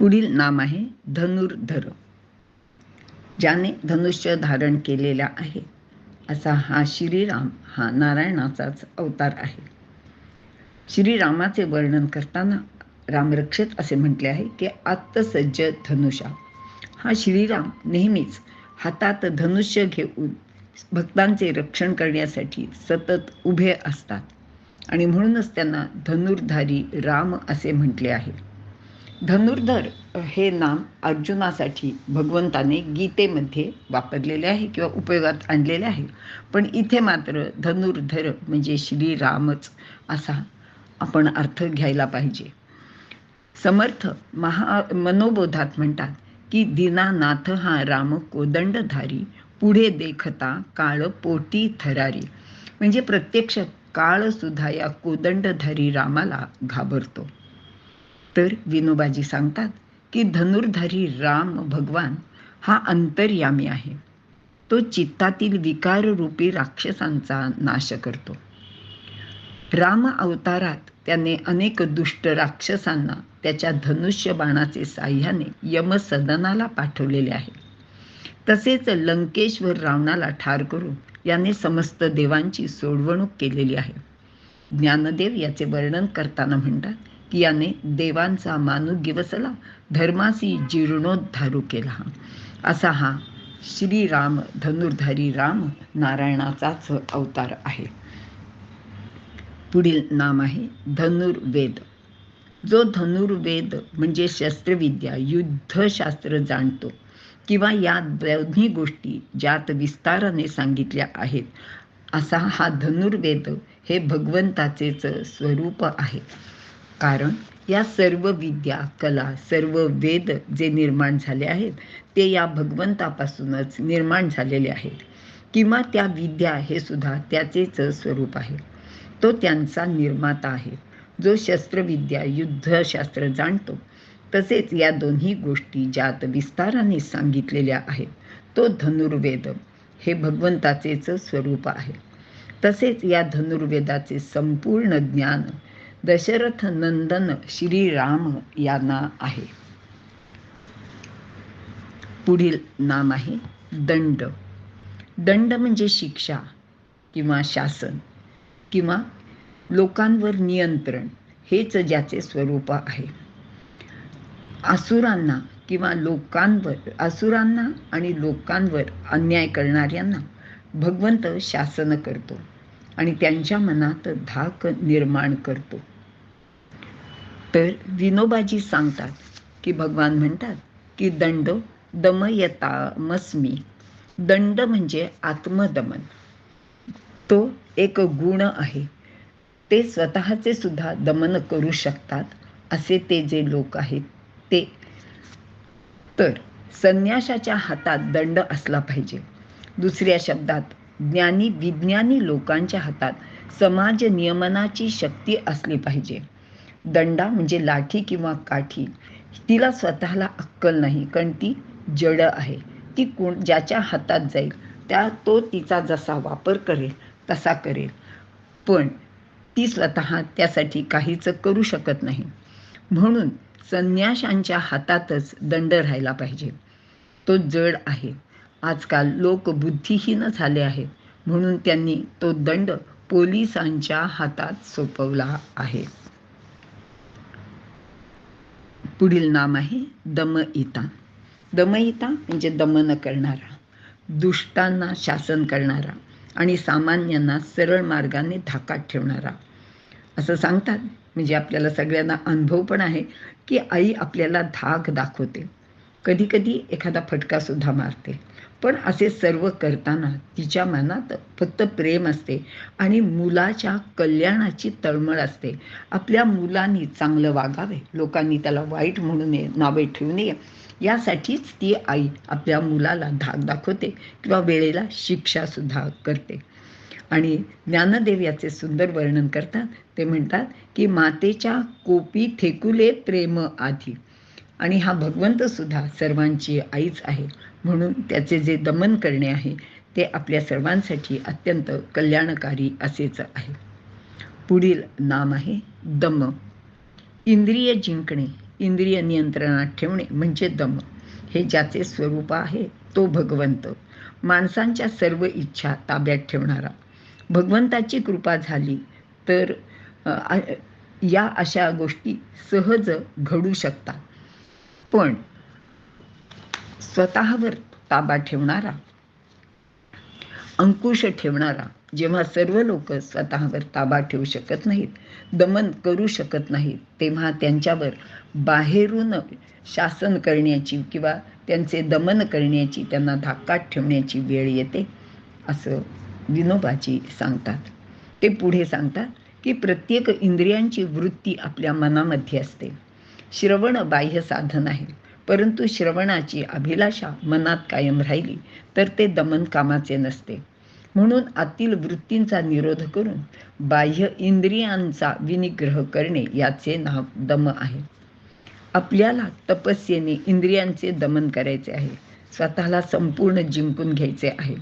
पुढील नाम आहे धनुर्धर ज्याने धनुष्य धारण केलेला आहे. असा हा श्रीराम हा नारायणाचाच अवतार आहे. श्रीरामाचे वर्णन करताना रामरक्षित असे म्हटले आहे की आत्तसज्ज धनुषा. हा श्रीराम नेहमीच हातात धनुष्य घेऊन भक्तांचे रक्षण करण्यासाठी सतत उभे असतात. आणि म्हणूनच त्यांना धनुर्धारी राम असे म्हटले आहे. धनुर्धर हे नाम अर्जुनासाठी भगवंताने गीतेमध्ये वापरलेले आहे किंवा उपयोगात आणलेले आहे. पण इथे मात्र धनुर्धर म्हणजे श्रीरामच असा आपण अर्थ घ्यायला पाहिजे. समर्थ महा मनोबोधात म्हणतात की दीनानाथ हा राम कोदंडधारी पुढे देखता काळ पोटी थरारी. म्हणजे प्रत्यक्ष काळ सुद्धा या कोदंडधारी रामाला घाबरतो. तर विनोबाजी सांगतात की धनुर्धारी राम भगवान हा अंतर्यामी आहे. तो चित्तातील विकार रूपी राक्षसांचा नाश करतो. राम अवतारात त्याने अनेक दुष्ट राक्षसांना त्याच्या धनुष्य बाणाचे साह्याने यमसदनाला पाठवलेले आहे. तसेच लंकेश्वर रावणाला ठार करून याने समस्त देवांची सोडवणूक केलेली आहे. ज्ञानदेव याचे वर्णन करताना म्हणतात याने देवांचा मानुग्य गिवसला धर्मासी जीर्णोद्धारू केला. असा हा श्रीराम धनुर्धारी राम नारायणाचाच अवतार आहे. पुढील नाम आहे धनुर्वेद. जो धनुर्वेद म्हणजे शस्त्रविद्या युद्धशास्त्र जाणतो किंवा या दोन्ही गोष्टी ज्यात विस्ताराने सांगितल्या आहेत असा हा धनुर्वेद हे भगवंताचेच स्वरूप आहे. कारण या सर्व विद्या कला सर्व वेद जे निर्माण झाले आहेत ते या भगवंतापासूनच निर्माण झालेले आहेत. किंवा त्या विद्या हे सुद्धा त्याचेच स्वरूप आहे. तो त्यांचा निर्माता आहे. जो शस्त्रविद्या युद्धशास्त्र जाणतो तसेच या दोन्ही गोष्टी ज्यात विस्ताराने सांगितलेल्या आहेत तो धनुर्वेद हे भगवंताचेच स्वरूप आहे. तसेच या धनुर्वेदाचे संपूर्ण ज्ञान दशरथ नंदन श्रीराम यांना आहे. पुढील नाम आहे दंड. दंड म्हणजे शिक्षा किंवा शासन किंवा लोकांवर नियंत्रण हेच ज्याचे स्वरूप आहे. असुरांना किंवा लोकांवर असुरांना आणि लोकांवर अन्याय करणाऱ्यांना भगवंत शासन करतो. आणि त्यांच्या मनात धाक निर्माण करतो. तर विनोबाजी सांगतात की भगवान म्हणतात की दंड दमयता मस्मी. दंड म्हणजे आत्मदमन. तो एक गुण आहे. ते स्वतःचे सुद्धा दमन करू शकतात असे ते जे लोक आहेत ते. तर संन्याशाच्या हातात दंड असला पाहिजे. दुसऱ्या शब्दात ज्ञानी विज्ञानी लोकांच्या हातात समाज नियमनाची शक्ती असली पाहिजे. दंडा म्हणजे लाठी किंवा काठी. तिला स्वतःला अक्कल नाही कारण ती जड आहे. ती कोण ज्याच्या हातात जाईल त्या तो तिचा जसा वापर करेल तसा करेल. पण ती स्वतः त्यासाठी काहीच करू शकत नाही. म्हणून संन्याशांच्या हातातच दंड राहायला पाहिजे. तो जड आहे. आजकाल लोक बुद्धिहीन झाले आहेत. म्हणून त्यांनी तो दंड पोलिसांच्या हातात सोपवला आहे. पुढील नाम आहे दमयिता दमयिता म्हणजे दमन करणारा दुष्टांना शासन करणारा आणि सामान्यांना सरळ मार्गाने धाकात ठेवणारा. असं सांगतात म्हणजे आपल्याला सगळ्यांना अनुभव पण आहे की आई आपल्याला धाक दाखवते. कधीकधी एखादा फटकासुद्धा मारते. पण असे सर्व करताना तिच्या मनात फक्त प्रेम असते आणि मुलाच्या कल्याणाची तळमळ असते. आपल्या मुलांनी चांगलं वागावे लोकांनी त्याला वाईट म्हणू नये नावे ठेवू नये यासाठीच ती आई आपल्या मुलाला धाक दाखवते किंवा वेळेला शिक्षासुद्धा करते. आणि ज्ञानदेव याचे सुंदर वर्णन करतात. ते म्हणतात की मातेच्या कोपी थेकुले प्रेम आधी. आणि हा भगवंत सुद्धा सर्वांची आईच आहे. म्हणून त्याचे जे दमन करणे आहे ते आपल्या सर्वांसाठी अत्यंत कल्याणकारी असेच आहे. पुढील नाम आहे दम. इंद्रिय जिंकणे इंद्रिय नियंत्रणात ठेवणे म्हणजे दम. हे ज्याचे स्वरूप आहे तो भगवंत. माणसांच्या सर्व इच्छा ताब्यात ठेवणारा. भगवंताची कृपा झाली तर या अशा गोष्टी सहज घडू शकतात. पण स्वतःवर ताबा ठेवणारा अंकुश ठेवणारा जेव्हा सर्व लोक स्वतःवर ताबा ठेवू शकत नाहीत दमन करू शकत नाहीत तेव्हा त्यांच्यावर बाहेरून शासन करण्याची किंवा त्यांचे दमन करण्याची त्यांना धाकात ठेवण्याची वेळ येते असं विनोबाजी सांगतात. ते पुढे सांगतात की प्रत्येक इंद्रियांची वृत्ती आपल्या मनामध्ये असते. श्रवण बाह्य साधन आहे. परंतु श्रवणाची अभिलाषा मनात कायम राहिली तर ते दमन कामाचे नसते. म्हणून आतील वृत्तींचा निरोध करून बाह्य इंद्रियांचा विनिग्रह करणे याचे नाव दम आहे. आपल्याला तपस्येने इंद्रियांचे दमन करायचे आहे. स्वतःला संपूर्ण जिंकून घ्यायचे आहे.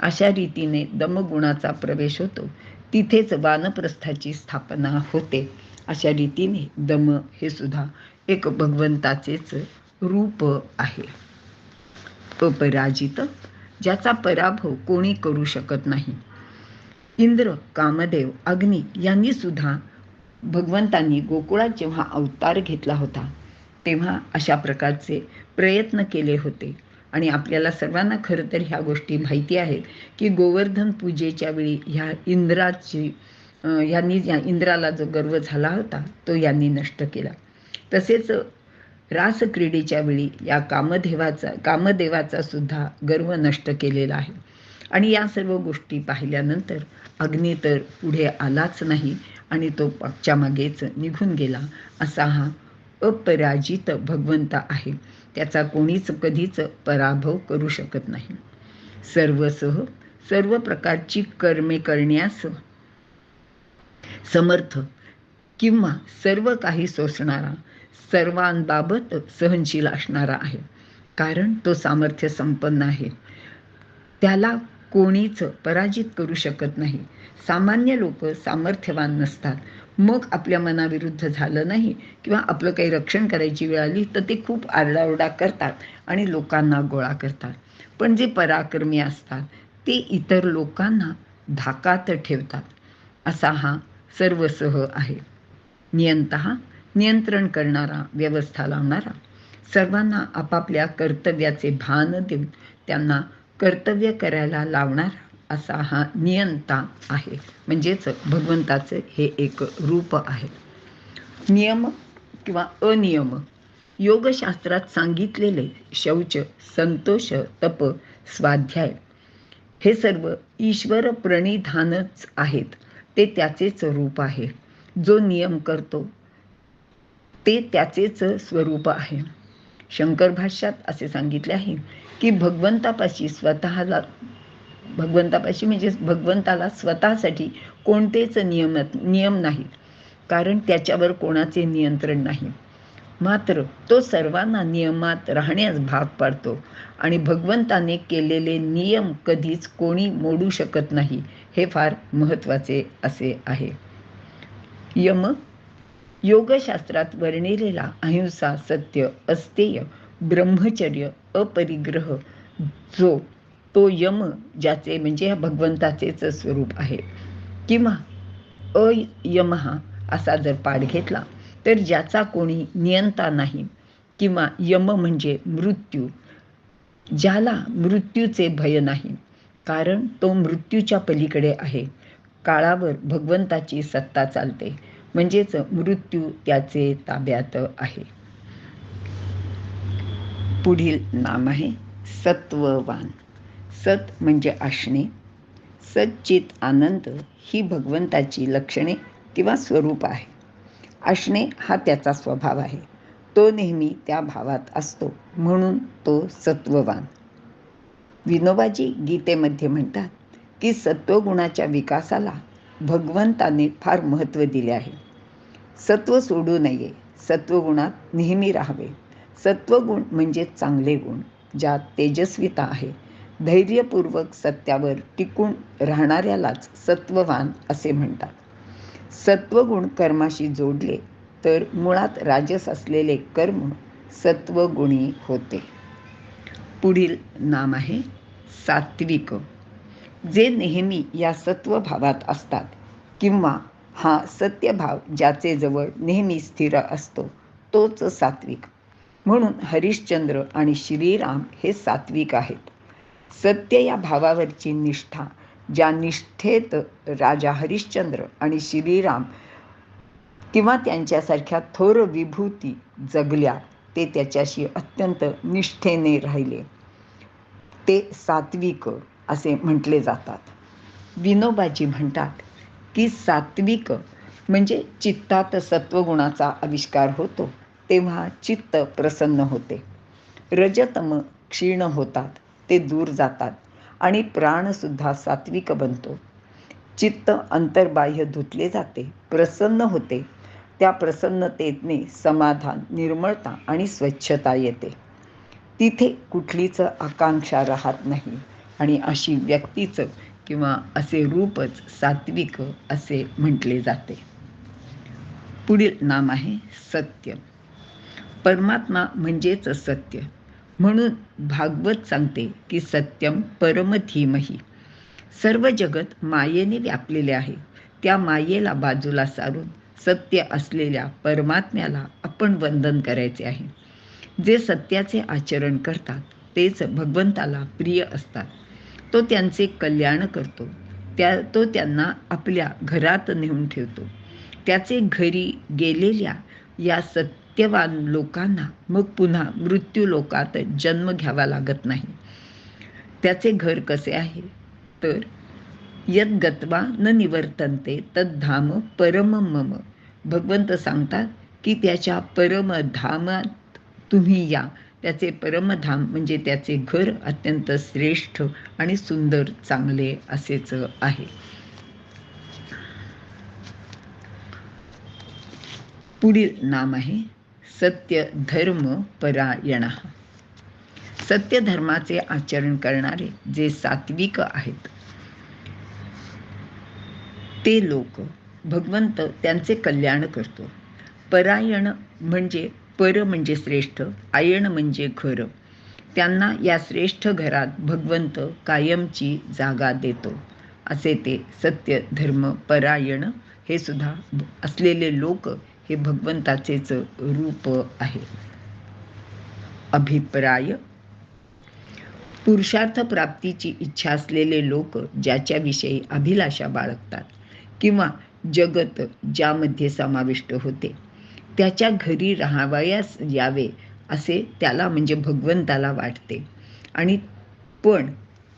अशा रीतीने दमगुणाचा प्रवेश होतो. तिथेच वानप्रस्थाची स्थापना होते. अशा रीतीने दम हे सुद्धा एक भगवंताचेच रूप आहे. अपराजित ज्याचा पराभव कोणी करू शकत नाही. इंद्र कामदेव अग्नी यांनी सुद्धा भगवंतांनी गोकुळात जेव्हा अवतार घेतला होता तेव्हा अशा प्रकारचे प्रयत्न केले होते. आणि आपल्याला सर्वांना खरं तर ह्या गोष्टी माहिती आहेत की गोवर्धन पूजेच्या वेळी ह्या इंद्राची यांनी या इंद्राला जो गर्व झाला होता तो यांनी नष्ट केला. तसेच रासक्रीडेच्या वेळी या कामदेवाचा कामदेवाचा सुद्धा गर्व नष्ट केलेला आहे. आणि या सर्व गोष्टी पाहिल्यानंतर अग्नी तर पुढे आलाच नाही आणि तो पक्षामागेच मागेच निघून गेला असा हा अपराजित भगवंत आहे. त्याचा कोणीच कधीच पराभव करू शकत नाही. सर्वसह सर्व प्रकारची कर्मे करण्यास समर्थ किंवा सर्व काही सोसणारा सर्वांबाबत सहनशील असणारा आहे. कारण तो सामर्थ्य संपन्न आहे. त्याला कोणीच पराजित करू शकत नाही. सामान्य लोक सामर्थ्यवान नसतात. मग आपल्या मनाविरुद्ध झालं नाही किंवा आपलं काही रक्षण करायची वेळ आली तर ते खूप आरडाओरडा करतात आणि लोकांना गोळा करतात. पण जे पराक्रमी असतात ते इतर लोकांना धाकात ठेवतात. असा हा सर्वसह आहे. नियंत नियंत्रण करणारा व्यवस्था लावणारा सर्वांना आपापल्या कर्तव्याचे भान देऊन त्यांना कर्तव्य करायला लावणारा असा हा नियंता आहे. म्हणजेच भगवंताचं हे एक रूप आहे. नियम किंवा अनियम योगशास्त्रात सांगितलेले शौच संतोष तप स्वाध्याय हे सर्व ईश्वर प्रणिधानच आहेत. ते त्याचेच रूप आहे. जो नियम करतो ते त्याचेच स्वरूप आहे. शंकर भाष्यात असे सांगितले आहे की भगवंतापाशी स्वतःला भगवंतापाशी म्हणजे भगवंताला स्वतःसाठी कोणतेच नियम नियम नाही. कारण त्याच्यावर कोणाचे नियंत्रण नाही. मात्र तो सर्वांना नियमात राहण्यास भाग पाडतो आणि भगवंताने केलेले नियम कधीच कोणी मोडू शकत नाही हे फार महत्त्वाचे असे आहे. यम योगशास्त्रात वर्णिलेला अहिंसा सत्य अस्तेय ब्रह्मचर्य अपरिग्रह जो तो यम ज्याचे म्हणजे ह्या भगवंताचेच स्वरूप आहे. किंवा अयम असा जर पाठ घेतला तर ज्याचा कोणी नियंता नाही किंवा यम म्हणजे मृत्यू ज्याला मृत्यूचे भय नाही कारण तो मृत्यूच्या पलीकडे आहे. काळावर भगवंताची सत्ता चालते म्हणजेच मृत्यू त्याचे ताब्यात आहे. पुढील नाम आहे सत्ववान. सत म्हणजे असणे सच्चित आनंद ही भगवंताची लक्षणे किंवा स्वरूप आहे. असणे हा त्याचा स्वभाव आहे. तो नेहमी त्या भावात असतो म्हणून तो सत्ववान. विनोबाजी गीतेमध्ये म्हणतात की सत्वगुणाच्या विकासाला भगवंताने फार महत्त्व दिले आहे. सत्व सोडू नये सत्वगुणात नेहमी राहावे. सत्वगुण म्हणजे चांगले गुण ज्यात तेजस्विता आहे. धैर्यपूर्वक सत्यावर टिकून राहणाऱ्यालाच सत्ववान असे म्हणतात. सत्वगुण कर्माशी जोडले तर मुळात राजस असलेले कर्म सत्वगुणी होते. पुढील नाम आहे सात्विक. जे नेहमी या सत्वभावात असतात किंवा हा सत्यभाव ज्याचे जवळ नेहमी स्थिर असतो तोच सात्विक. म्हणून हरिश्चंद्र आणि श्रीराम हे सात्विक आहेत. सत्य या भावावरची निष्ठा ज्या निष्ठेत राजा हरिश्चंद्र आणि श्रीराम किंवा त्यांच्यासारख्या थोर विभूती जगल्या ते त्याच्याशी अत्यंत निष्ठेने राहिले. ते सात्विक असे म्हटले जातात. विनोबाजी म्हणतात की सात्विक म्हणजे चित्तात सत्वगुणाचा आविष्कार होतो तेव्हा चित्त प्रसन्न होते. रजतम क्षीण होतात ते दूर जातात. आणि प्राणसुद्धा सात्विक बनतो. चित्त अंतर्बाह्य धुतले जाते प्रसन्न होते. त्या प्रसन्नतेने समाधान निर्मळता आणि स्वच्छता येते. तिथे कुठलीच आकांक्षा राहत नाही आणि अशी व्यक्तीचं किंवा असे रूपच सात्विक असे म्हटले जाते. पुढील नाम आहे सत्य. परमात्मा म्हणजेच सत्य. म्हणून भागवत सांगते की सत्यम परमधीमही सर्व जगत मायेने व्यापलेले आहे. त्या मायेला बाजूला सारून सत्य असलेल्या परमात्म्याला आपण वंदन करायचे आहे. जे सत्याचे आचरण करतात तेच भगवंताला प्रिय असतात. तो त्यांचे कल्याण करतो. त्या तो त्यांना आपल्या घरात नेऊन ठेवतो. त्याचे घरी गेलेल्या या सत्य सत्यवान लोकांना मग पुन्हा मृत्यू लोकात जन्म घ्यावा लागत नाही. त्याचे घर कसे आहे? तर यद गत्वा न निवर्तनते तद्धाम परम मम. भगवंत सांगतात की त्याच्या परमधामात तुम्ही या. त्याचे परमधाम म्हणजे त्याचे घर अत्यंत श्रेष्ठ आणि सुंदर चांगले असेच आहे. पुढील नाम आहे सत्य धर्म परायण. सत्य धर्माचे आचरण करणारे जे सात्विक आहेत ते लोक भगवंत त्यांचे कल्याण करतो. परायण म्हणजे पर म्हणजे श्रेष्ठ आयण म्हणजे घर. त्यांना या श्रेष्ठ घरात भगवंत कायमची जागा देतो. असे ते सत्य धर्म परायण हे सुद्धा असलेले लोक हे भगवंताचेच रूप आहे. अभिप्राय. पुरुषार्थ प्राप्तीची इच्छा असलेले लोक ज्याच्याविषयी अभिलाषा बाळगतात किंवा जगत ज्यामध्ये समाविष्ट होते त्याच्या घरी राहावयास यावे असे त्याला म्हणजे भगवंताला वाटते. आणि पण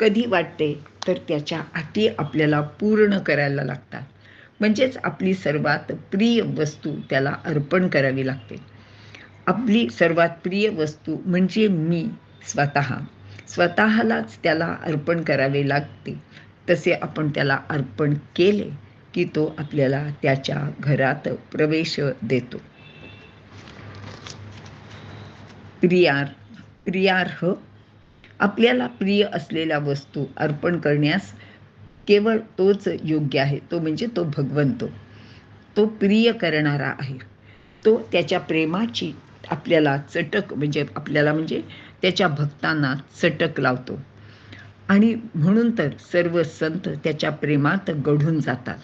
कधी वाटते तर त्याच्या अटी आपल्याला पूर्ण करायला लागतात. म्हणजेच आपली सर्वात प्रिय वस्तू त्याला अर्पण करावी लागते. आपली सर्वात प्रिय वस्तू म्हणजे मी स्वतः. स्वतःलाच त्याला अर्पण करावे लागते. तसे आपण त्याला अर्पण केले की तो आपल्याला त्याच्या घरात प्रवेश देतो. प्रियार प्रियार्ह. आपल्याला प्रिय असलेल्या वस्तू अर्पण करण्यास केवळ तोच योग्य आहे तो म्हणजे तो भगवंतो. तो प्रिय करणारा आहे. तो त्याच्या प्रेमाची आपल्याला चटक म्हणजे आपल्याला म्हणजे त्याच्या भक्तांना चटक लावतो. आणि म्हणून तर सर्व संत त्याच्या प्रेमात गढून जातात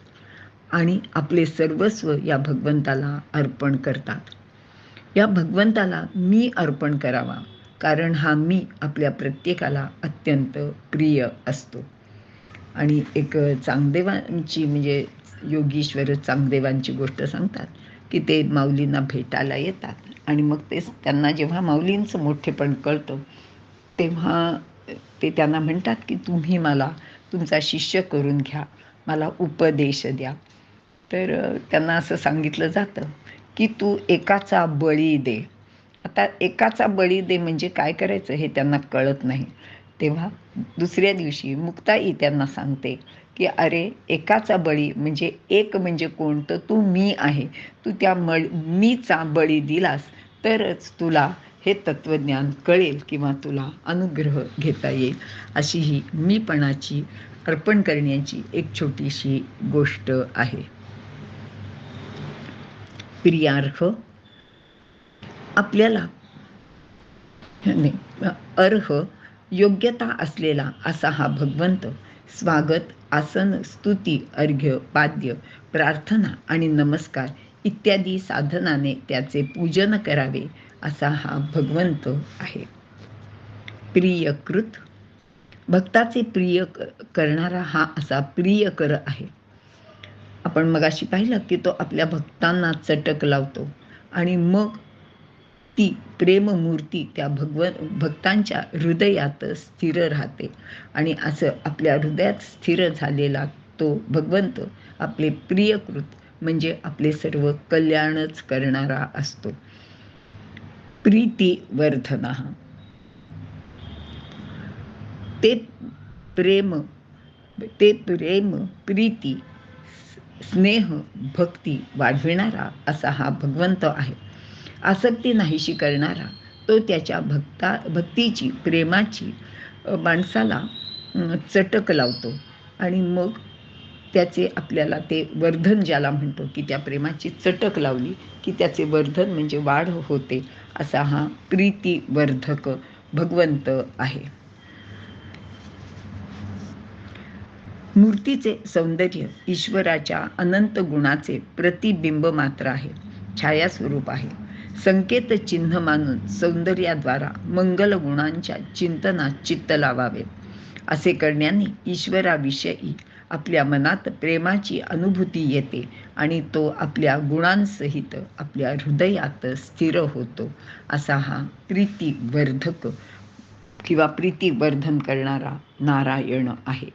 आणि आपले सर्वस्व या भगवंताला अर्पण करतात. या भगवंताला मी अर्पण करावा कारण हा मी आपल्या प्रत्येकाला अत्यंत प्रिय असतो. आणि एक चांगदेवांची म्हणजे योगीश्वर चांगदेवांची गोष्ट सांगतात की ते माऊलींना भेटायला येतात. आणि मग ते त्यांना जेव्हा माऊलींचं मोठेपण कळतं तेव्हा ते त्यांना म्हणतात की तुम्ही मला तुमचा शिष्य करून घ्या मला उपदेश द्या. तर त्यांना असं सांगितलं जातं की तू एकाचा बळी दे. आता एकाचा बळी दे म्हणजे काय करायचं हे त्यांना कळत नाही. तेव्हा दुसऱ्या दिवशी मुक्ताई त्यांना सांगते की अरे एकाचा बळी म्हणजे एक म्हणजे कोण तर तू मी आहे. तू त्या मळ मीचा बळी दिलास तरच तुला हे तत्त्वज्ञान कळेल किंवा तुला अनुग्रह घेता येईल. अशी ही मीपणाची अर्पण करण्याची एक छोटीशी गोष्ट आहे. प्रियार्ह आपल्याला अर्ह योग्यता असलेला असा हा भगवंत स्वागत आसन स्तुती अर्घ्य पाद्य प्रार्थना आणि नमस्कार इत्यादी साधनाने त्याचे पूजन करावे असा हा भगवंत आहे. प्रियकृत भक्ताचे प्रिय करणारा हा असा प्रियकर आहे. आपण मगाशी पाहिलं की तो आपल्या भक्तांना चटक लावतो आणि मग ती प्रेममूर्ती त्या भगव भक्तांच्या हृदयात स्थिर राहते. आणि असं आपल्या हृदयात स्थिर झालेला तो भगवंत आपले प्रियकृत म्हणजे आपले सर्व कल्याणच करणारा असतो. प्रीती प्रीतिवर्धना. ते प्रेम ते प्रेम प्रीती स्नेह भक्ती वाढविणारा असा हा भगवंत आहे. आसक्ती नाहीशी करणारा तो त्याच्या भक्ता भक्तीची प्रेमाची माणसाला चटक लावतो. आणि मग त्याचे आपल्याला ते वर्धन ज्याला म्हणतो की त्या प्रेमाची चटक लावली की त्याचे वर्धन म्हणजे वाढ होते असा हा प्रीतीवर्धक भगवंत आहे. मूर्तीचे सौंदर्य ईश्वराच्या अनंत गुणाचे प्रतिबिंब मात्र आहे. छायास्वरूप आहे. संकेत चिन्ह मानून सौंदर्याद्वारा मंगल गुणांच्या चिंतनात चित्त लावावे. असे करण्याने ईश्वराविषयी आपल्या मनात प्रेमाची अनुभूती येते आणि तो आपल्या गुणांसहित आपल्या हृदयात स्थिर होतो. असा हा प्रीतीवर्धक किंवा प्रीतीवर्धन करणारा नारायण आहे.